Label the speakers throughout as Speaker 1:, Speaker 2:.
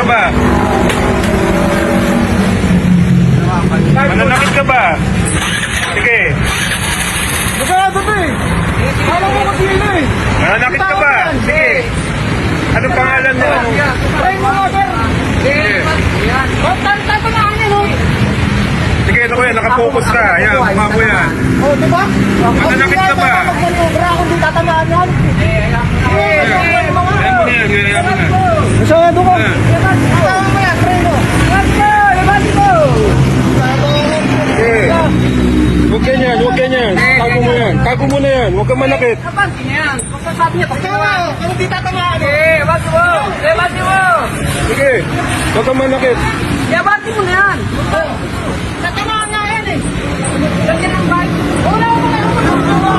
Speaker 1: ka ba? Mananakit ka ba? Sige.
Speaker 2: Nagkakado to eh. Alam mo kasi yun eh.
Speaker 1: Mananakit ka ba? Sige. Ano pangalan mo?
Speaker 2: Try mo nga sir.
Speaker 1: Sige.
Speaker 2: Tantan ko na angin oh.
Speaker 1: Sige, ano ko yan, nakapokus ka. Ayan, kumakuha yan.
Speaker 2: O, di ba?
Speaker 1: Mananakit ka ba?
Speaker 2: Kung hindi tatamaan yan,
Speaker 1: mo na yan. Huwag kang manakit.
Speaker 3: Niya yan. Kung sasabi niya, pag
Speaker 2: Tama, kung hindi tatamaan.
Speaker 3: Eh, bati mo! Eh, bati mo!
Speaker 1: Sige. Huwag kang manakit.
Speaker 3: Eh, bati mo na yan!
Speaker 2: Tatamaan nga yan eh.
Speaker 3: Lagyan ng bike.
Speaker 2: Wala ko na yung manubra.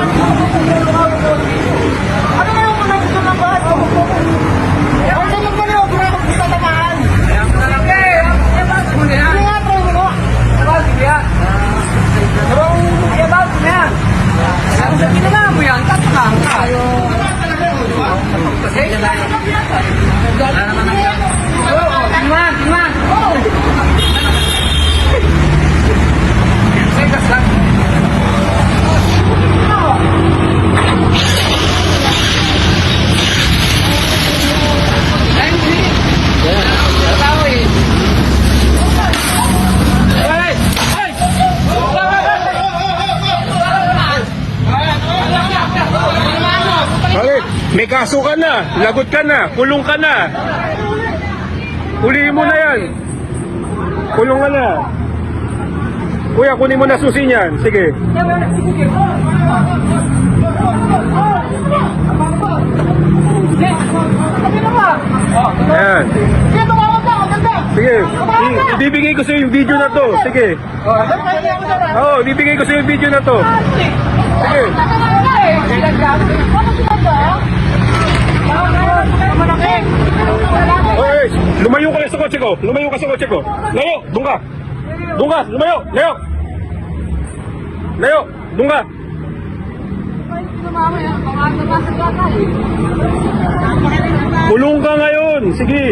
Speaker 2: Ano na yung manubra ng bahay? Huwag ka magmanubra kung hindi tatamaan.
Speaker 3: Eh, eh, bati mo na yan!
Speaker 2: Ano nga, try mo nga.
Speaker 3: Eh, bati mo yan! Eh, bati mo yan! Kung sa ginawa mo yan, tatakaan ka. Eh,
Speaker 1: May kaso ka na. Lagot ka na. Kulong ka na. Huliin mo na yan. Kulong ka na. Kuya, kunin mo na susi niyan. Sige. Ayan.
Speaker 2: Sige.
Speaker 1: Sige. I- ibibigay ko sa yung video na to. Sige. Oo, oh, ibibigay ko sa yung video na to. Sige. Okay, lumayo ka sa kotse ko. Lumayo ka sa kotse ko. Layo, doon ka. Doon ka, lumayo, layo. Layo, doon ka. Kulong ka ngayon. Sige.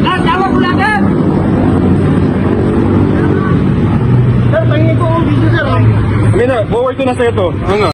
Speaker 3: Ah, tawag mo lang agad!
Speaker 2: Sir, pahingin ko ang video sir.
Speaker 1: Kami na, forward ko na sa ito. Ano?